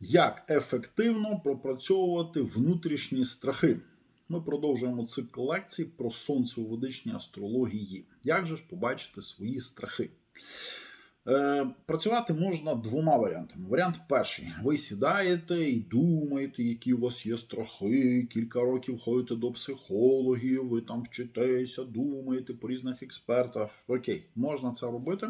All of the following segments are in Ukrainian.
Як ефективно пропрацьовувати внутрішні страхи? Ми продовжуємо цикл лекцій про сонце у ведичній астрології. Як же ж побачити свої страхи? Е, працювати можна двома варіантами. Варіант перший: ви сідаєте і думаєте, які у вас є страхи, кілька років ходите до психологів, ви там вчитеся, думаєте по різних експертах. Окей, можна це робити.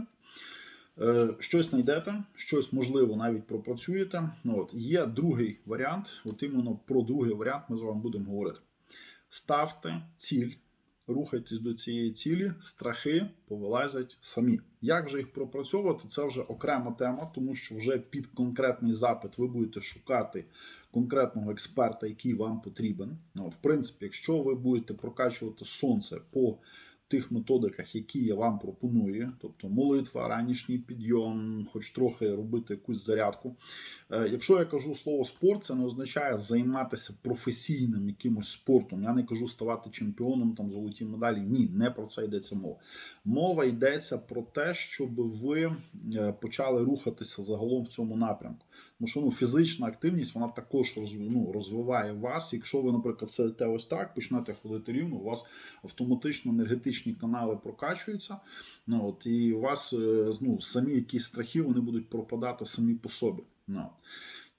Е, Щось знайдете, щось можливо навіть пропрацюєте. Ну, От є другий варіант. От іменно про другий варіант ми з вами будемо говорити. Ставте ціль, рухайтесь до цієї цілі, страхи повилазять самі. Як же їх пропрацьовувати? Це вже окрема тема, тому що вже під конкретний запит ви будете шукати конкретного експерта, який вам потрібен. Ну, От, в принципі, якщо ви будете прокачувати сонце по тих методиках, які я вам пропоную, тобто молитва, ранішній підйом, хоч трохи робити якусь зарядку. Е, Якщо я кажу слово спорт, це не означає займатися професійним якимось спортом. Я не кажу ставати чемпіоном, там золоті медалі. Ні, не про це йдеться мова. Мова йдеться про те, щоб ви е, почали рухатися загалом в цьому напрямку. Тому що ну, фізична активність вона також ну, розвиває вас. Якщо ви, наприклад, сидите ось так, почнете ходити рівно, у вас автоматично енергетичні канали прокачуються. Ну, от, і у вас е, ну, самі якісь страхи вони будуть пропадати самі по собі. Ну.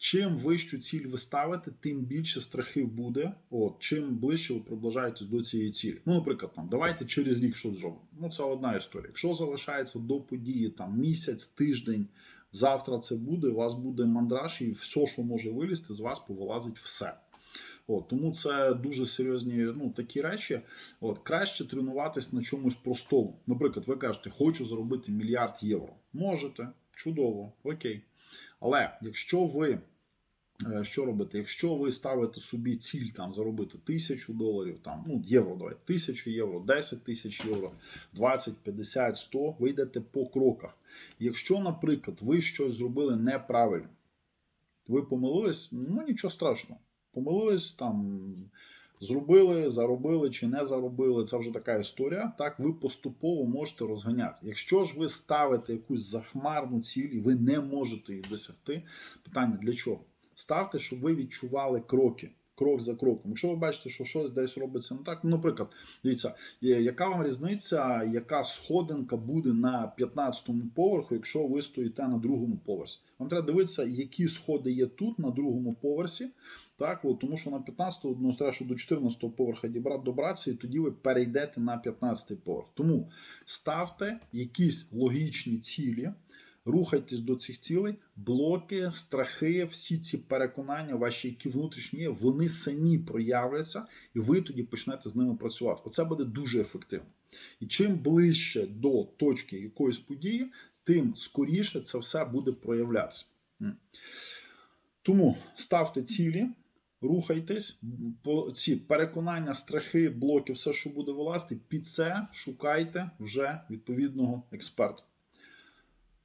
Чим вищу ціль ви ставите, тим більше страхів буде. От, чим ближче ви приближаєтесь до цієї цілі. Ну, наприклад, там давайте через рік щось зробимо. Ну, це одна історія. Якщо залишається до події там місяць, тиждень, завтра це буде, у вас буде мандраж, і все, що може вилізти, з вас повилазить все. От, тому це дуже серйозні ну, такі речі. От, краще тренуватись на чомусь простому. Наприклад, ви кажете, хочу заробити мільярд євро. Можете, чудово, окей. Але якщо ви е, що робите? Якщо ви ставите собі ціль там заробити тисячу доларів, там ну євро, давайте тисячу євро, 10 тисяч євро, 20, 50, 100, ви йдете по кроках. Якщо, наприклад, ви щось зробили неправильно, ви помилились, ну нічого страшного. Помилились там. Зробили, заробили чи не заробили, це вже така історія. Так ви поступово можете розганятися. Якщо ж ви ставите якусь захмарну ціль і ви не можете її досягти, питання для чого? Ставте, щоб ви відчували кроки. Крок за кроком. Якщо ви бачите, що щось десь робиться не так, ну, наприклад, дивіться, яка вам різниця, яка сходинка буде на 15-му поверху, якщо ви стоїте на другому поверсі? Вам треба дивитися, які сходи є тут, на другому поверсі. Так, от, тому що на 15-го, ну, треба, що до 14-го поверха дібрати добратися, і тоді ви перейдете на 15-й поверх. Тому ставте якісь логічні цілі, рухайтесь до цих цілей, блоки, страхи, всі ці переконання, ваші, які внутрішні вони самі проявляться, і ви тоді почнете з ними працювати. Оце буде дуже ефективно. І чим ближче до точки якоїсь події, тим скоріше це все буде проявлятися. Тому ставте цілі, рухайтесь, ці переконання, страхи, блоки, все, що буде вилазити, під це шукайте вже відповідного експерта.